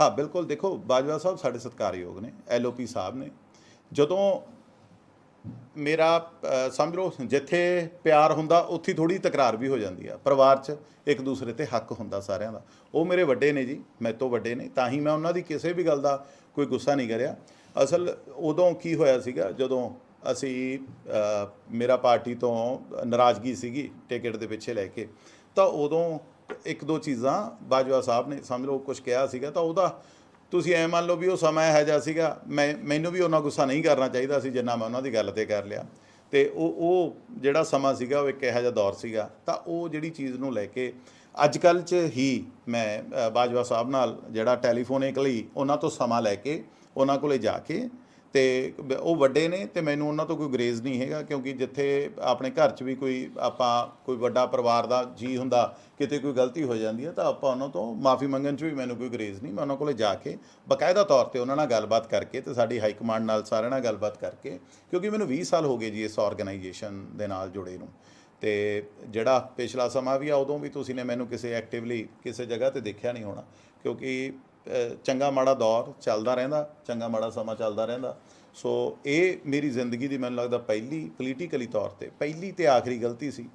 ਹਾਂ, ਬਿਲਕੁਲ ਦੇਖੋ, ਬਾਜਵਾ ਸਾਹਿਬ ਸਾਡੇ ਸਤਿਕਾਰਯੋਗ ਨੇ, ਐਲਓਪੀ ਸਾਹਿਬ ਨੇ। ਜਦੋਂ ਮੇਰਾ ਸਮਝ ਲਓ, ਜਿੱਥੇ ਪਿਆਰ ਹੁੰਦਾ, ਉੱਥੇ ਥੋੜੀ ਤਕਰਾਰ ਵੀ ਹੋ ਜਾਂਦੀ ਆ। ਪਰਿਵਾਰ 'ਚ ਇੱਕ ਦੂਸਰੇ ਤੇ ਹੱਕ ਹੁੰਦਾ ਸਾਰਿਆਂ ਦਾ। ਉਹ ਮੇਰੇ ਵੱਡੇ ਨੇ ਜੀ, ਮੇਰੇ ਤੋਂ ਵੱਡੇ ਨੇ। ਤਾਂ ਹੀ ਮੈਂ ਉਹਨਾਂ ਦੀ ਕਿਸੇ ਵੀ ਗੱਲ ਦਾ ਕੋਈ ਗੁੱਸਾ ਨਹੀਂ ਕਰਿਆ। ਅਸਲ ਉਦੋਂ ਕੀ ਹੋਇਆ ਸੀਗਾ, ਜਦੋਂ ਅਸੀਂ ਮੇਰਾ ਪਾਰਟੀ ਤੋਂ ਨਾਰਾਜ਼ਗੀ ਸੀਗੀ, ਟਿਕਟ ਦੇ ਪਿੱਛੇ ਲੈ ਕੇ, ਤਾਂ ਉਦੋਂ ਇੱਕ ਦੋ ਚੀਜ਼ਾਂ ਬਾਜਵਾ ਸਾਹਿਬ ਨੇ ਸਮਝ ਲਓ ਕੁਝ ਕਿਹਾ ਸੀਗਾ ਤਾਂ ਉਹਦਾ ਤੁਸੀਂ ਐ ਮੰਨ ਲਓ ਵੀ ਉਹ ਸਮਾਂ ਇਹੋ ਜਿਹਾ ਸੀਗਾ, ਮੈਂ, ਮੈਨੂੰ ਵੀ ਉਹਨਾਂ ਗੁੱਸਾ ਨਹੀਂ ਕਰਨਾ ਚਾਹੀਦਾ ਸੀ ਜਿੰਨਾ ਮੈਂ ਉਹਨਾਂ ਦੀ ਗੱਲ ਤੇ ਕਰ ਲਿਆ। ਤੇ ਉਹ ਉਹ ਜਿਹੜਾ ਸਮਾਂ ਸੀਗਾ ਉਹ ਇੱਕ ਇਹੋ ਜਿਹਾ ਦੌਰ ਸੀਗਾ। ਤਾਂ ਉਹ ਜਿਹੜੀ ਚੀਜ਼ ਨੂੰ ਲੈ ਕੇ ਅੱਜ ਕੱਲ੍ਹ 'ਚ ਹੀ ਮੈਂ ਬਾਜਵਾ ਸਾਹਿਬ ਨਾਲ ਜਿਹੜਾ ਟੈਲੀਫੋਨਿਕਲੀ ਉਹਨਾਂ ਤੋਂ ਸਮਾਂ ਲੈ ਕੇ ਉਹਨਾਂ ਕੋਲੇ ਜਾ ਕੇ ਤੇ ਉਹ ਵੱਡੇ ਨੇ ਤੇ ਮੈਨੂੰ ਉਹਨਾਂ ਤੋਂ ਕੋਈ ਗਰੇਜ਼ ਨਹੀਂ ਹੈਗਾ ਕਿਉਂਕਿ ਜਿੱਥੇ ਆਪਣੇ ਘਰ 'ਚ ਵੀ ਕੋਈ ਆਪਾਂ ਕੋਈ ਵੱਡਾ ਪਰਿਵਾਰ ਦਾ ਜੀ ਹੁੰਦਾ, ਕਿਤੇ ਕੋਈ ਗਲਤੀ ਹੋ ਜਾਂਦੀ ਹੈ ਤਾਂ ਆਪਾਂ ਉਹਨਾਂ ਤੋਂ ਮਾਫੀ ਮੰਗਣ 'ਚ ਵੀ ਮੈਨੂੰ ਕੋਈ ਗਰੇਜ਼ ਨਹੀਂ, ਮੈਂ ਉਹਨਾਂ ਕੋਲੇ ਜਾ ਕੇ ਬਕਾਇਦਾ ਤੌਰ ਤੇ ਉਹਨਾਂ ਨਾਲ ਗੱਲਬਾਤ ਕਰਕੇ ਤੇ ਸਾਡੀ ਹਾਈ ਕਮਾਂਡ ਨਾਲ ਸਾਰਿਆਂ ਨਾਲ ਗੱਲਬਾਤ ਕਰਕੇ ਕਿਉਂਕਿ ਮੈਨੂੰ 20 ਸਾਲ ਹੋ ਗਏ ਜੀ ਇਸ ਆਰਗੇਨਾਈਜੇਸ਼ਨ ਦੇ ਨਾਲ ਜੁੜੇ ਨੂੰ ਤੇ ਜਿਹੜਾ ਪਿਛਲਾ ਸਮਾਂ ਵੀ ਆ ਉਦੋਂ ਵੀ ਤੁਸੀਂ ਨੇ ਮੈਨੂੰ ਕਿਸੇ ਐਕਟਿਵਲੀ ਕਿਸੇ ਜਗ੍ਹਾ ਤੇ ਦੇਖਿਆ ਨਹੀਂ ਹੋਣਾ ਕਿਉਂਕਿ ਚੰਗਾ ਮਾੜਾ ਦੌਰ ਚੱਲਦਾ ਰਹਿੰਦਾ, ਚੰਗਾ ਮਾੜਾ ਸਮਾਂ ਚੱਲਦਾ ਰਹਿੰਦਾ। ਸੋ ਇਹ ਮੇਰੀ ਜ਼ਿੰਦਗੀ ਦੀ ਮੈਨੂੰ ਲੱਗਦਾ ਪਹਿਲੀ ਪੋਲੀਟੀਕਲੀ ਤੌਰ ਤੇ, ਪਹਿਲੀ ਤੇ ਆਖਰੀ ਗਲਤੀ ਸੀ।